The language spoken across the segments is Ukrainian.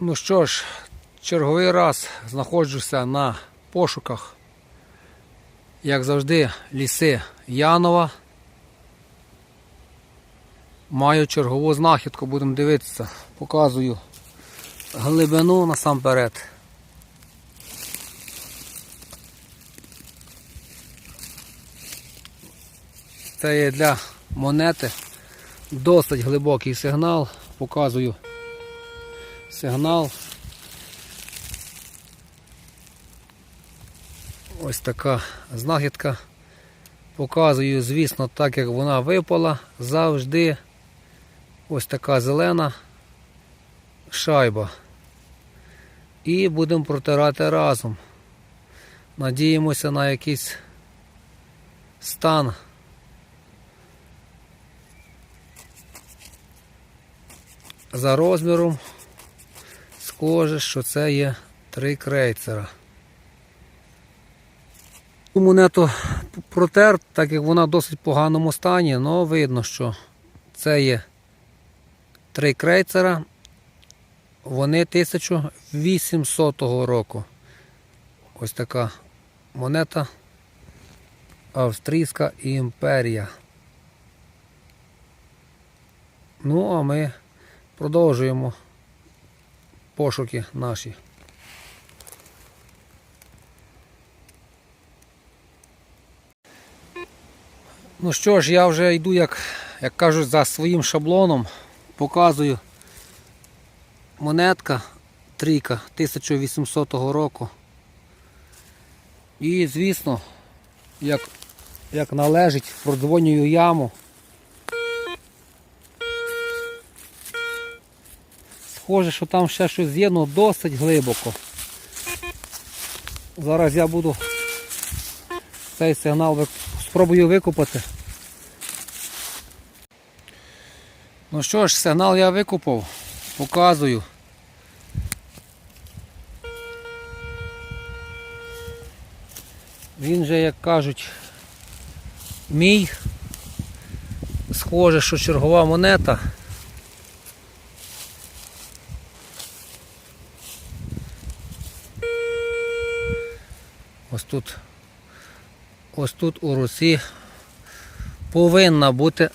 Ну що ж, черговий раз знаходжуся на пошуках, як завжди, ліси Янова. Маю чергову знахідку, будемо дивитися. Показую глибину насамперед. Це є для монети досить глибокий сигнал. Показую сигнал. Ось така знахідка. Показую, звісно, так як вона випала завжди. Ось така зелена шайба. І будемо протирати разом. Надіємося на якийсь стан. За розміром схоже, що це є три крейцера. Цю монету протер, так як вона в досить поганому стані, але видно, що це є три крейцера. Вони 1800 року. Ось така монета Австрійська імперія. Ну, а ми продовжуємо пошуки наші. Ну що ж, я вже йду, як, як кажуть, за своїм шаблоном, показую монетка трійка 1800 року. І, звісно, як, як належить, продзвонюю яму. Схоже, що там ще щось є, але досить глибоко. Зараз я буду цей сигнал спробую викопати. Ну що ж, сигнал я викопав, показую. Він же, як кажуть, мій. Схоже, що чергова монета. Ось тут, ось тут у Русі повинна бути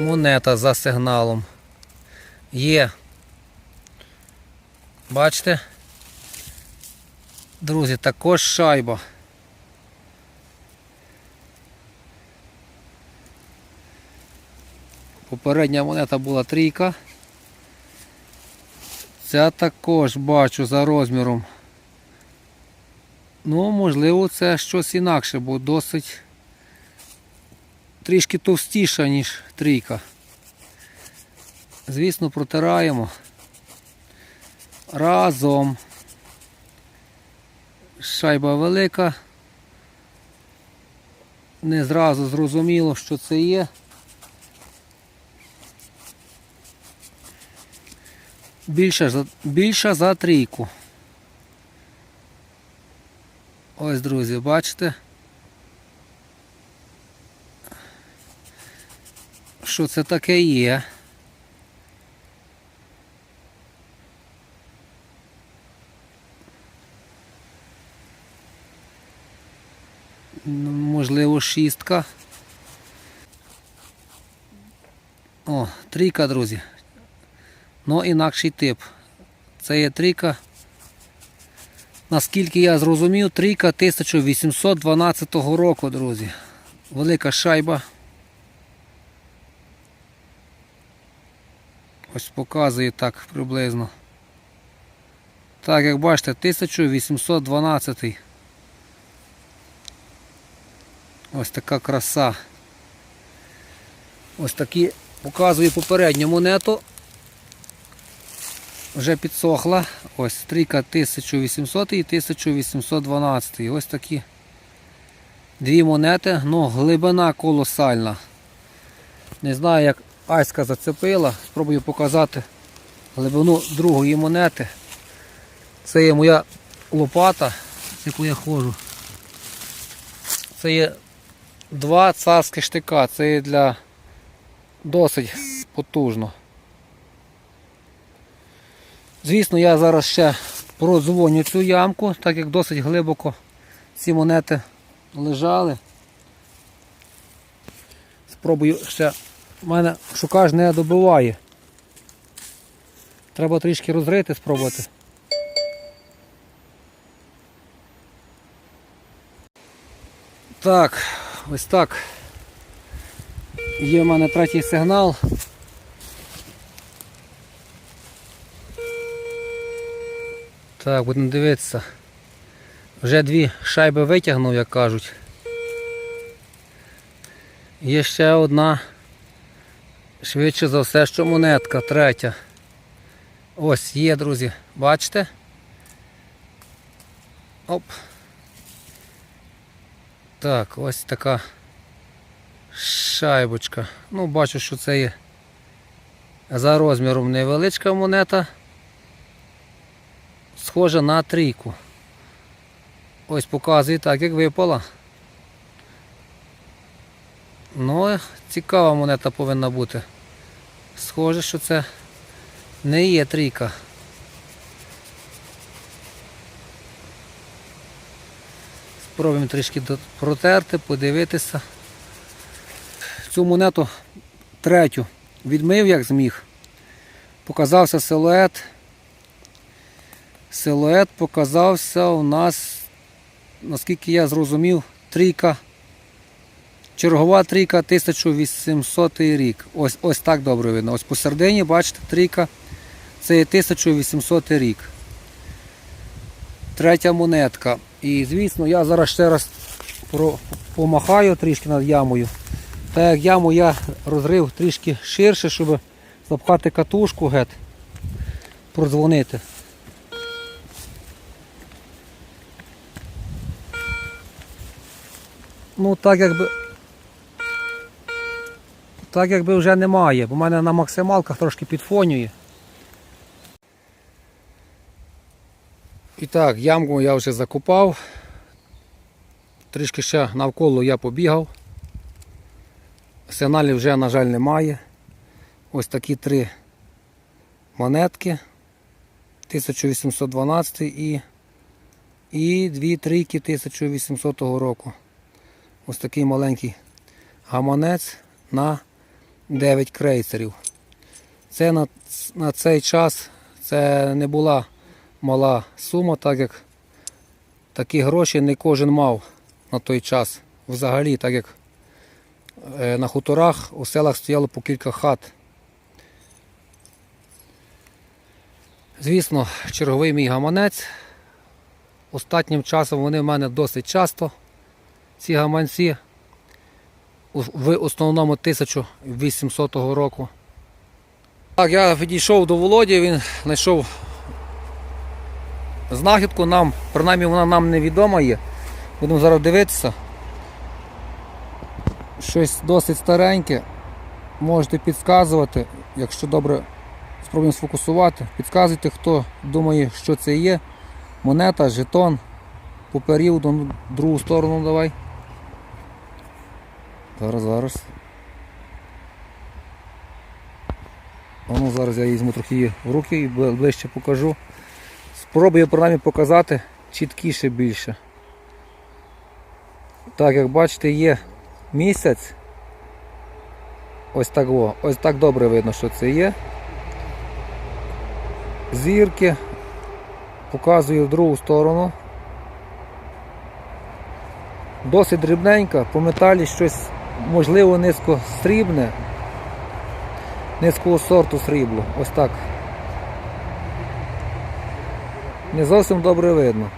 монета за сигналом. Є. Бачите? Друзі, також шайба. Попередня монета була трійка. Ця також бачу за розміром. Ну, можливо, це щось інакше, бо досить трішки товстіша, ніж трійка. Звісно, протираємо разом. Шайба велика. Не зразу зрозуміло, що це є. Більша, більша за трійку. Ось, друзі, бачите? Що це таке є? Ну, Можливо, шістка. О, трійка, друзі. Ну, інакший тип. Це є трійка. Наскільки я зрозумів, трійка 1812 року, друзі. Велика шайба. Ось показує так приблизно. Так, як бачите, 1812. Ось така краса. Ось такі показую попередню монету. Вже підсохла. Ось стрійка 1800 і 1812. Ось такі дві монети, ну глибина колосальна. Не знаю, як Аська зацепила. Спробую показати глибину другої монети. Це є моя лопата, з яку я ходжу. Це є два царські штика. Це є для досить потужно. Звісно, я зараз ще продзвоню цю ямку, так як досить глибоко ці монети лежали. Спробую ще. У мене шукаж не добиває. Треба трішки розрити, спробувати. Так, ось так. Є в мене третій сигнал. Так, будемо дивитися. Вже дві шайби витягнув, як кажуть. Є ще одна. Швидше за все, що монетка, третя. Ось є, друзі. Бачите? Оп. Так, ось така шайбочка. Ну, бачу, що це є за розміром невеличка монета. Схожа на трійку. Ось показує так, як випала. Ну, цікава монета повинна бути. Схоже, що це не є трійка. Спробуємо трішки протерти, подивитися. Цю монету третю відмив як зміг. Показався силует. Силует показався у нас, наскільки я зрозумів, трійка. Чергова трійка 1800 рік. Ось, ось так добре видно. Ось посередині, бачите, трійка. Це є 1800 рік. Третя монетка. І звісно, я зараз ще раз помахаю трішки над ямою. Так як яму я розрив трішки ширше, щоб запхати катушку геть, продзвонити. Ну так якби. Так якби вже немає, бо в мене на максималках трошки підфонює. І так, ямку я вже закопав. Трішки ще навколо я побігав. Сигналів вже, на жаль, немає. Ось такі три монетки. 1812 і, і дві трійки 1800 року. Ось такий маленький гаманець на 9 крейсерів. Це на, на цей час це не була мала сума, так як такі гроші не кожен мав на той час. Взагалі, так як е, на хуторах у селах стояло по кілька хат. Звісно, черговий мій гаманець. Останнім часом вони в мене досить часто, ці гаманці, в основному 1800 року. Так, я підійшов до Володі, він знайшов знахідку нам, принаймні вона нам невідома є. Будемо зараз дивитися. Щось досить стареньке. Можете підказувати, якщо добре спробуємо сфокусувати. Підказуйте, хто думає, що це є. Монета, жетон. По періоду, другу сторону давай. Зараз, зараз. Ну, зараз я візьму трохи її в руки і ближче покажу. Спробую принаймні показати чіткіше більше. Так, як бачите, є місяць. Ось так о, ось так добре видно, що це є. Зірки. Показую в другу сторону. Досить дрібненька, по металі щось можливо низько срібне, низького сорту срібло. Ось так. Не зовсім добре видно.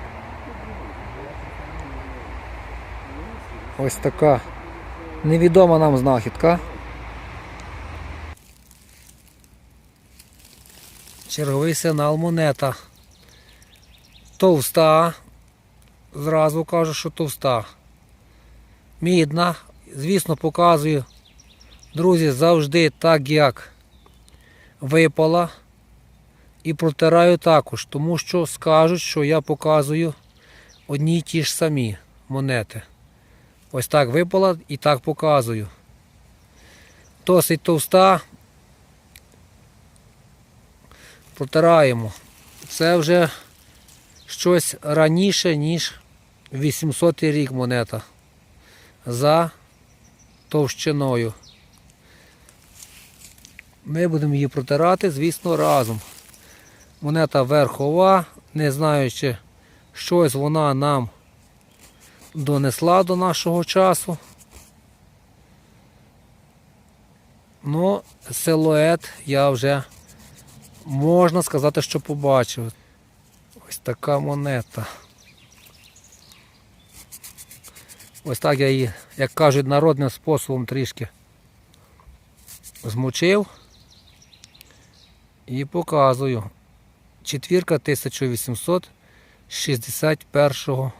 Ось така невідома нам знахідка. Черговий сигнал монета. Товста. Зразу кажу, що товста. Мідна. Звісно, показую, друзі, завжди так, як випала. І протираю також, тому що скажуть, що я показую одні й ті ж самі монети. Ось так випала і так показую. Досить товста. Протираємо. Це вже щось раніше, ніж 800 рік монета. За товщиною. Ми будемо її протирати, звісно, разом. Монета верхова, не знаю, чи щось вона нам донесла до нашого часу. Ну, силует я вже можна сказати, що побачив. Ось така монета. Ось так я її, як кажуть, народним способом трішки змочив і показую. Четвірка 1861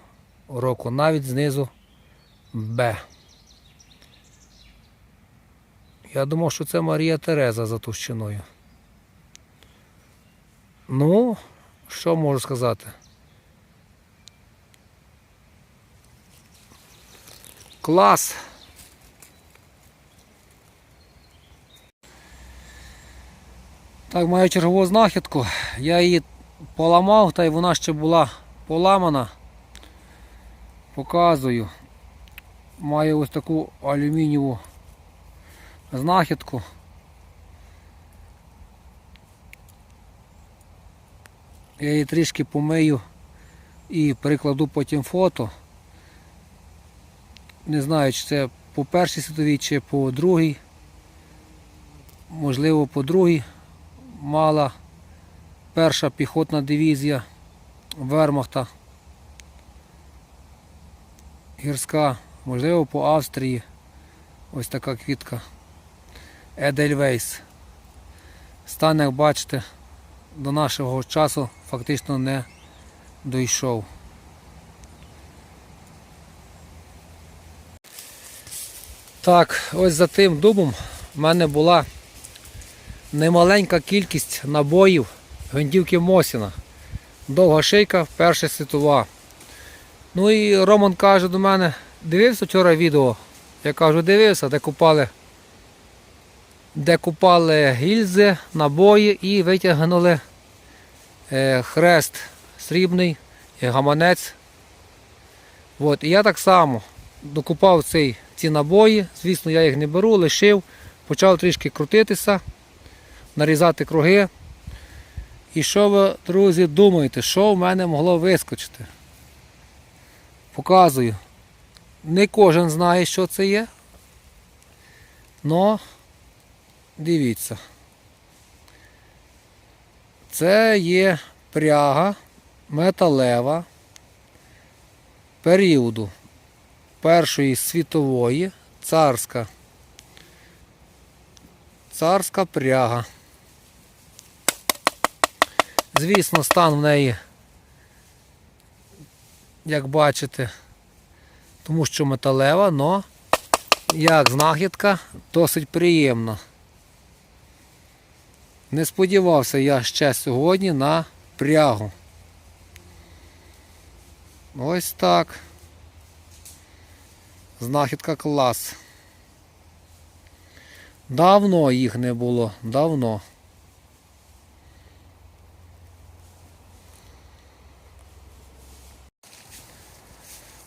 року, навіть знизу Б. Я думав, що це Марія Тереза за товщиною. Ну, що можу сказати? Клас! Так, маю чергову знахідку. Я її поламав, та й вона ще була поламана. Показую. Маю ось таку алюмінієву знахідку. Я її трішки помию і прикладу потім фото. Не знаю, чи це по першій світовій, чи по другій. Можливо, по другій мала перша піхотна дивізія Вермахта. Гірська, можливо, по Австрії. Ось така квітка. Едельвейс. Стан, як бачите, до нашого часу фактично не дійшов. Так, ось за тим дубом в мене була немаленька кількість набоїв гвинтівки Мосіна. Довга шийка, перша світова. Ну і Роман каже до мене, дивився вчора відео. Я кажу, дивився, де купали, де купали гільзи, набої і витягнули е, хрест срібний і гаманець. От, і я так само докупав цей, ці набої, звісно, я їх не беру, лишив, почав трішки крутитися, нарізати круги. І що ви, друзі, думаєте, що в мене могло вискочити? Показую. Не кожен знає, що це є. Но дивіться. Це є пряга металева періоду Першої світової царська. Царська пряга. Звісно, стан в неї, як бачите, тому що металева, але як знахідка досить приємна. Не сподівався я ще сьогодні на прягу. Ось так. Знахідка клас. Давно їх не було, давно.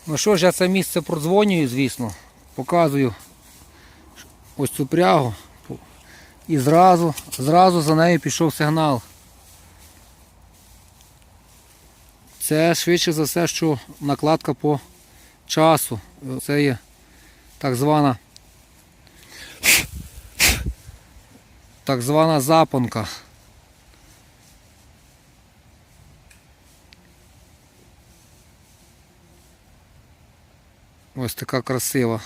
Ну що ж, я це місце продзвонюю, звісно. Показую ось цю прягу. І зразу, зразу за нею пішов сигнал. Це швидше за все, що накладка по часу. Це є так звана так звана запонка. Ось така красива.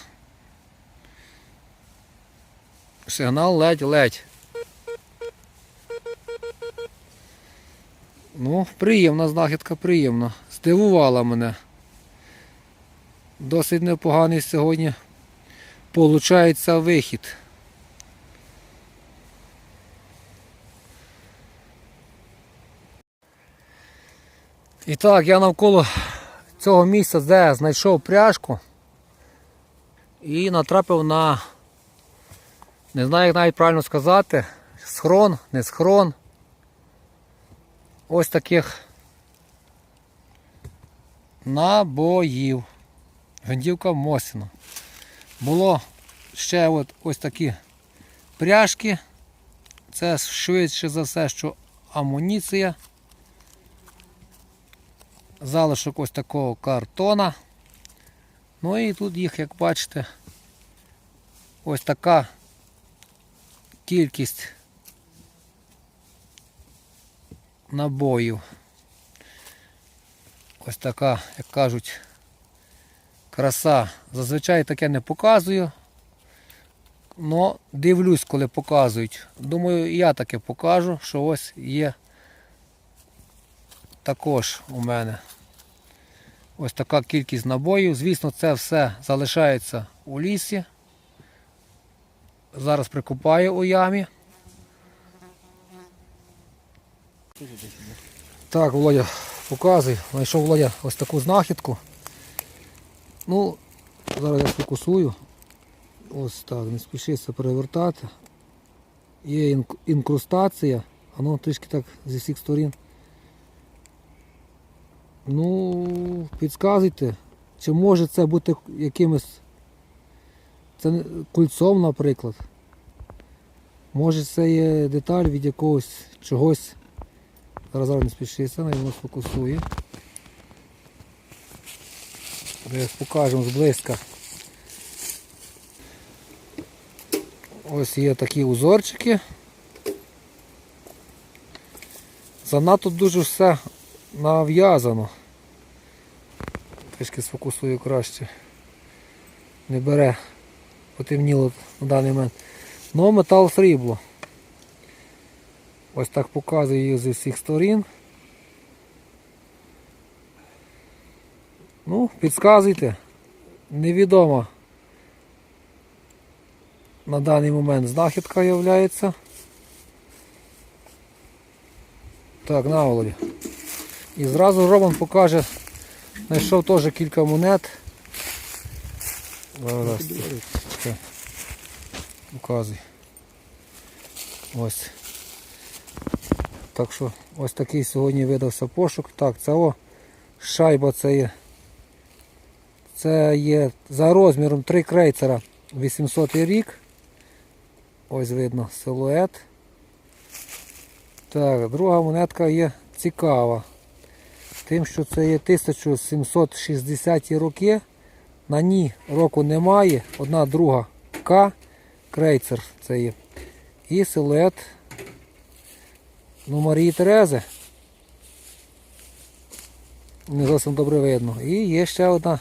Сигнал ледь-ледь. Ну, приємна знахідка, приємна. Здивувала мене. Досить непоганий сьогодні получається вихід. І так, я навколо цього місця, де знайшов пряжку і натрапив на, не знаю, як навіть правильно сказати, схрон, не схрон. ось таких набоїв. Гвинтівка Мосіна. Було ще от ось такі пряжки. Це швидше за все, що амуніція. Залишок ось такого картона. Ну і тут їх, як бачите, ось така кількість набоїв. Ось така, як кажуть, краса. Зазвичай таке не показую. Но дивлюсь, коли показують. Думаю, і я таке покажу, що ось є також у мене. Ось така кількість набоїв. Звісно, це все залишається у лісі. Зараз прикопаю у ямі. Так, Володя, показуй. Знайшов Володя ось таку знахідку. Ну, зараз я фокусую. Ось так, не спішися перевертати. Є інкрустація. Воно трішки так зі всіх сторін. Ну, підказуйте, чи може це бути якимось це кульцом, наприклад. Може це є деталь від якогось чогось. Зараз зараз не спішиться, на ньому сфокусує. Зараз покажемо зблизька. Ось є такі узорчики. Занадто дуже все нав'язано. Трішки сфокусую краще. Не бере. Потемніло на даний момент. Ну, метал срібло. Ось так показую її зі всіх сторін. Ну, підказуйте. Невідомо на даний момент знахідка є. Так, на Володі. І зразу Роман покаже, знайшов теж кілька монет. Показуй. Ось. Так що ось такий сьогодні видався пошук. Так, це о, шайба це є. Це є за розміром 3 крейцера 800 рік. Ось видно силует. Так, друга монетка є цікава. Тим, що це є 1760 роки. На ній року немає. Одна друга К. Крейцер це є. І силует ну, Марії Терези. Не зовсім добре видно. І є ще одна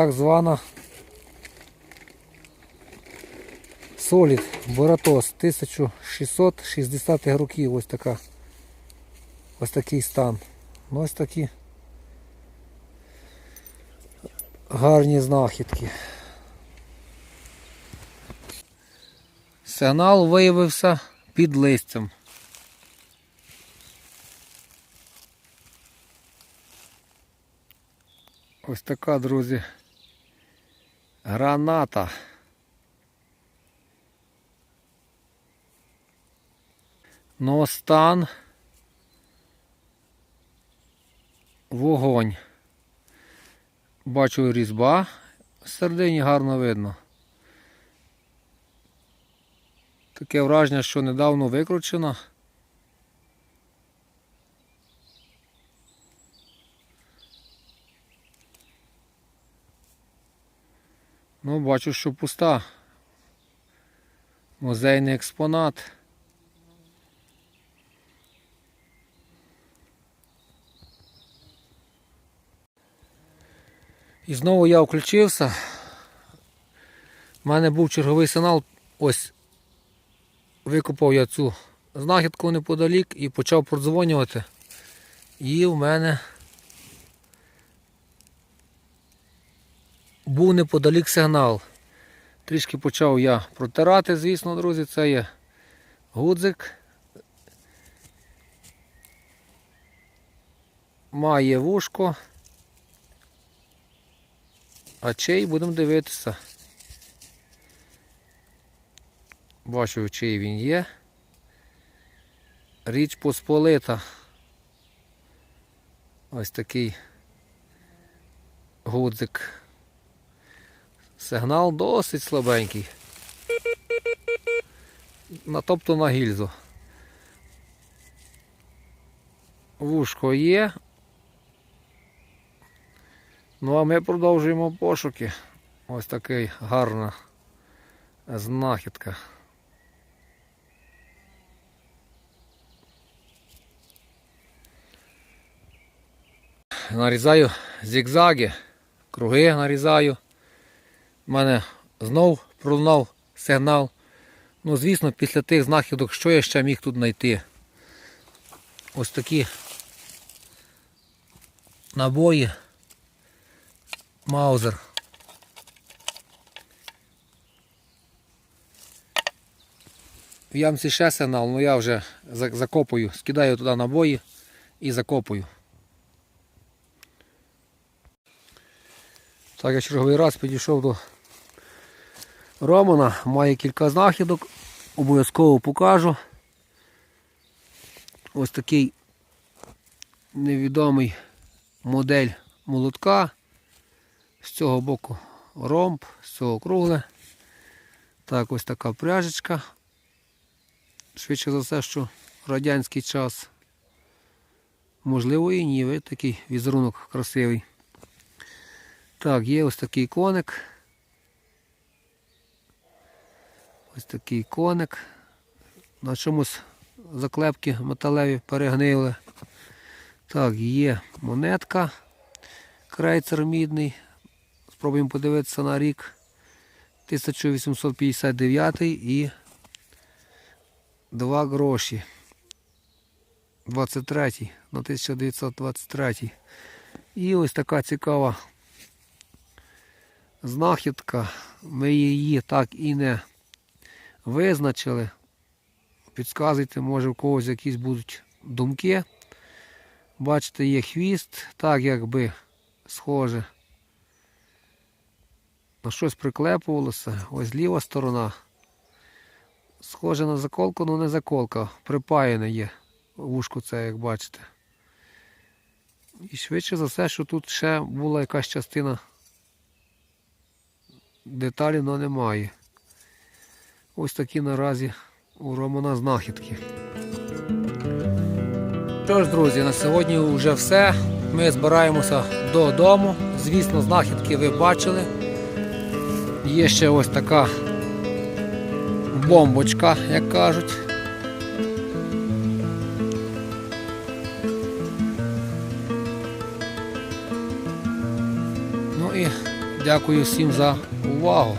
так звана Солід Боратос 1660 років. Ось така. Ось такий стан. Ну, ось такі гарні знахідки. Сигнал виявився під листям. Ось така, друзі, граната. Но стан вогонь. Бачу різьба середині гарно видно. Таке враження, що недавно викручено. Ну, бачу, що пуста. Музейний експонат. І знову я включився. У мене був черговий сигнал. Ось викопав я цю знахідку неподалік і почав продзвонювати. І в мене був неподалік сигнал. Трішки почав я протирати, звісно, друзі, це є гудзик. Має вушко. А чий будемо дивитися. Бачу, чий він є. Річ Посполита. Ось такий гудзик. Сигнал досить слабенький. На, тобто на гільзу. Вушко є. Ну а ми продовжуємо пошуки. Ось такий гарна знахідка. Нарізаю зігзаги, круги нарізаю. У мене знов пролунав сигнал. Ну, звісно, після тих знахідок, що я ще міг тут знайти. Ось такі набої. Маузер. В ямці ще сигнал, ну я вже закопую, скидаю туди набої і закопую. Так, я черговий раз підійшов до Романа, має кілька знахідок, обов'язково покажу. Ось такий невідомий модель молотка. З цього боку ромб, з цього кругле. Так, ось така пряжечка. Швидше за все, що радянський час. Можливо і ні, такий візерунок красивий. Так, є ось такий коник. Ось такий коник. На чомусь заклепки металеві перегнили. Так, є монетка. Крейцер мідний. Спробуємо подивитися на рік. 1859 і 2 гроші. 23 на 1923. І ось така цікава знахідка. Ми її так і не визначили. Підказуйте, може в когось якісь будуть думки. Бачите, є хвіст, так якби схоже. На щось приклепувалося. Ось ліва сторона. Схоже на заколку, але не заколка. Припаяне є. Вушко це, як бачите. І швидше за все, що тут ще була якась частина деталі, але немає. Ось такі наразі у Романа знахідки. Що ж, друзі, на сьогодні вже все. Ми збираємося додому. Звісно, знахідки ви бачили. Є ще ось така бомбочка, як кажуть. Ну і дякую всім за увагу.